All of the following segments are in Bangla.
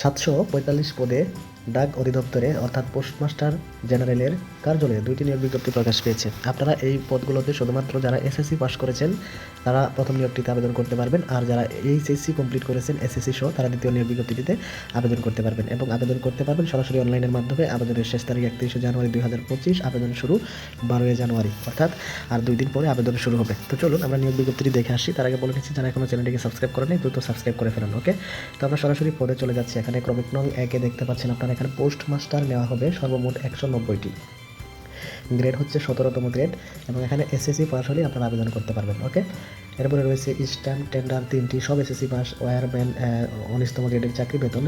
সাতশো পঁয়তাল্লিশ পদে ডাক অধিদপ্তরে, অর্থাৎ পোস্টমাস্টার জেনারেলের কার্যালয়ে দুইটি নিয়োগ বিজ্ঞপ্তি প্রকাশ পেয়েছে। আপনারা এই পদগুলোতে শুধুমাত্র যারা এসএসসি পাস করেছেন, তারা প্রথম নিয়োগটিতে আবেদন করতে পারবেন, আর যারা এইচএসসি কমপ্লিট করেছেন, এসএসসি সহ, তারা দ্বিতীয় নিয়োগ বিজ্ঞপ্তিটিতে আবেদন করতে পারবেন এবং আবেদন করতে পারবেন সরাসরি অনলাইনের মাধ্যমে আবেদনের শেষ তারিখ একত্রিশে জানুয়ারি দুই হাজার পঁচিশ, আবেদন শুরু বারোই জানুয়ারি, অর্থাৎ আর দুই দিন পরে আবেদন শুরু হবে। তো চলুন আমরা নিয়োগ বিজ্ঞপ্তিটি দেখে আসি। তার আগে বলে নিচ্ছি, যারা এখনও চ্যানেলটিকে সাবস্ক্রাইব করেনি দ্রুত সাবস্ক্রাইব করে ফেলুন, ওকে? তো আমরা সরাসরি পদে চলে যাচ্ছি। এখানে ক্রমিক নং একে দেখতে পাচ্ছেন আপনারা এখানে পোস্ট মাস্টার নেওয়া হবে সর্বমোট একশো নব্বইটি। গ্রেড হচ্ছে সতেরোতম গ্রেড এবং এখানে এসএসসি পাস হলেই আপনারা আবেদন করতে পারবেন, ওকে? এরপরে রয়েছে স্ট্যাম্প, টেন্ডার তিনটি, সব এসএসসি পাস ওয়ারম্যান উনিশতম গ্রেডের চাকরি বেতন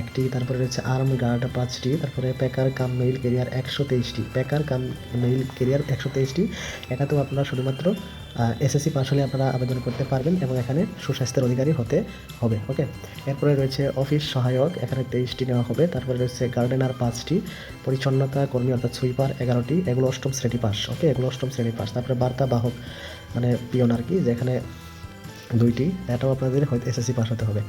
একটি, তারপরে রয়েছে আর্ম গার্ড পাঁচটি, তারপরে প্যাকার কাম মেইল কেরিয়ার একশো তেইশটি প্যাকার কাম মেইল কেরিয়ার একশো তেইশটি এটাতেও আপনারা শুধুমাত্র এসএসসি পাস হলে আপনারা আবেদন করতে পারবেন এবং এখানে সুস্বাস্থ্যের অধিকারী হতে হবে, ওকে? এরপরে রয়েছে অফিস সহায়ক, এখানে তেইশটি নেওয়া হবে। তারপরে রয়েছে গার্ডেনার পাঁচটি, পরিচ্ছন্নতা কর্মী অর্থাৎ সুইপার এগারোটি, এগুলো অষ্টম শ্রেণি পাস ওকে? এগুলো অষ্টম শ্রেণি পাস তারপরে বার্তা বাহক মানে পিয়ন আর কি, যেখানে দুইটি, এটাও আপনাদের হয়তো এসএসসি পাস হতে হবে।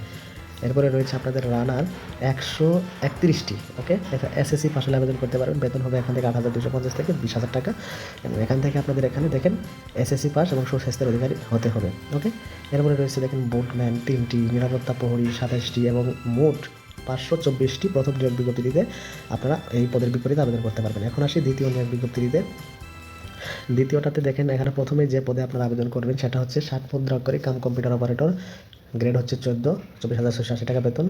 এরপরে রয়েছে আপনাদের রানার একশো একত্রিশটি, ওকে? এসএসসি পাস হলে আবেদন করতে পারবেন। বেতন হবে এখান থেকে আট হাজার দুশো পঞ্চাশ থেকে বিশ হাজার টাকা। এবং এখান থেকে আপনাদের এখানে দেখেন এসএসসি পাস এবং সুস্বাস্থ্যের অধিকারী হতে হবে, ওকে? এরপরে রয়েছে দেখেন বোটম্যান তিনটি, নিরাপত্তা প্রহরী সাতাশটি এবং মোট পাঁচশো চব্বিশটি প্রথম নিয়োগ বিজ্ঞপ্তিতে আপনারা এই পদের বিপরীতে আবেদন করতে পারবেন। এখন আসি দ্বিতীয় নিয়োগ বিজ্ঞপ্তিতে। দ্বিতীয়টাতে দেখেন এখানে প্রথমে যে পদে আপনারা আবেদন করবেন সেটা হচ্ছে ষাট মুদ্রা করে কাম কম্পিউটার অপারেটর গ্রেড হচ্ছে চোদ্দ, চব্বিশ হাজার ছশো আশি টাকা বেতন,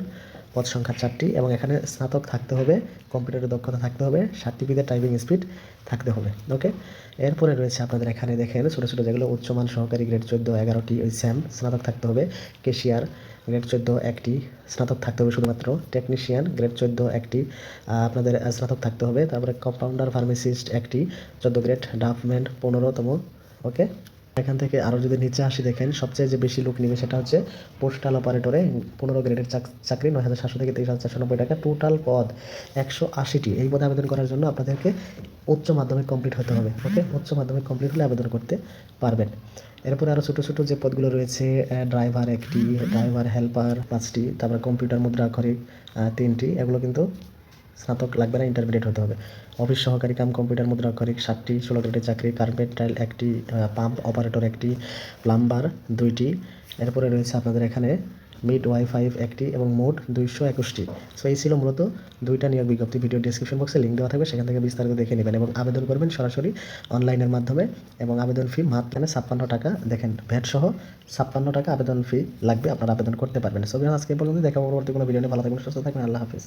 পদ সংখ্যা চারটি, এবং এখানে স্নাতক থাকতে হবে, কম্পিউটারের দক্ষতা থাকতে হবে, সার্টিফিকেট, টাইপিং স্পিড থাকতে হবে, ওকে? এরপরে রয়েছে আপনাদের এখানে দেখেন ছোটো ছোটো যেগুলো উচ্চমান সহকারী গ্রেড চোদ্দ, এগারোটি ওই স্যাম, স্নাতক থাকতে হবে, কেশিয়ার, গ্রেড চোদ্দ, একটি, স্নাতক থাকতে হবে শুধুমাত্র, টেকনিশিয়ান, গ্রেড চোদ্দ, একটি আপনাদের স্নাতক থাকতে হবে, তারপরে কম্পাউন্ডার, ফার্মেসিস্ট, একটি, চোদ্দ গ্রেড ডাফম্যান পনেরোতম, ওকে? এখান থেকে আরও যদি নিচে আসি দেখেন সবচেয়ে যে বেশি লোক নেবে সেটা হচ্ছে পোস্টাল অপারেটরে পনেরো গ্রেডের চাকরি নয় হাজার সাতশো থেকে তেইশ হাজার চারশো নব্বই টাকা টোটাল পদ একশো আশিটি। এই পদে আবেদন করার জন্য আপনাদেরকে উচ্চ মাধ্যমিক কমপ্লিট হতে হবে ওকে? উচ্চ মাধ্যমিক কমপ্লিট হলে আবেদন করতে পারবেন। এরপরে আরও ছোটো ছোটো যে পদগুলো রয়েছে ড্রাইভার একটি ড্রাইভার হেল্পার পাঁচটি তারপরে কম্পিউটার মুদ্রা আহ, তিনটি এগুলো কিন্তু স্নাতক লাগবে না ইন্টারমিডিয়েট হতে হবে। অফিস সহকারী কাম কম্পিউটার মুদ্রা অক্ষরিক ষাটটি ষোলো গ্রেডের চাকরি কার্পেট টাইল একটি পাম্প অপারেটর একটি প্লাম্বার দুইটি। এরপরে রয়েছে আপনাদের এখানে মিড ওয়াই ফাইভ একটি এবং মোট দুইশো একুশটি। সো এই ছিল মূলত দুইটা নিয়োগ বিজ্ঞপ্তি। ভিডিও ডিসক্রিপশন বক্সে লিঙ্ক দেওয়া থাকবে, সেখান থেকে বিস্তারিত দেখে নেবেন এবং আবেদন করবেন সরাসরি অনলাইনের মাধ্যমে এবং আবেদন ফি মাত্র ছাপ্পান্ন টাকা। দেখেন ভ্যাট সহ ছাপ্পান্ন টাকা আবেদন ফি লাগবে, আপনারা আবেদন করতে পারবেন। সো আজকে পর্যন্ত দেখা পরবর্তী কোনো ভিডিও নিয়ে। ভালো থাকবেন, সুস্থ থাকবেন। আল্লাহ হাফিজ।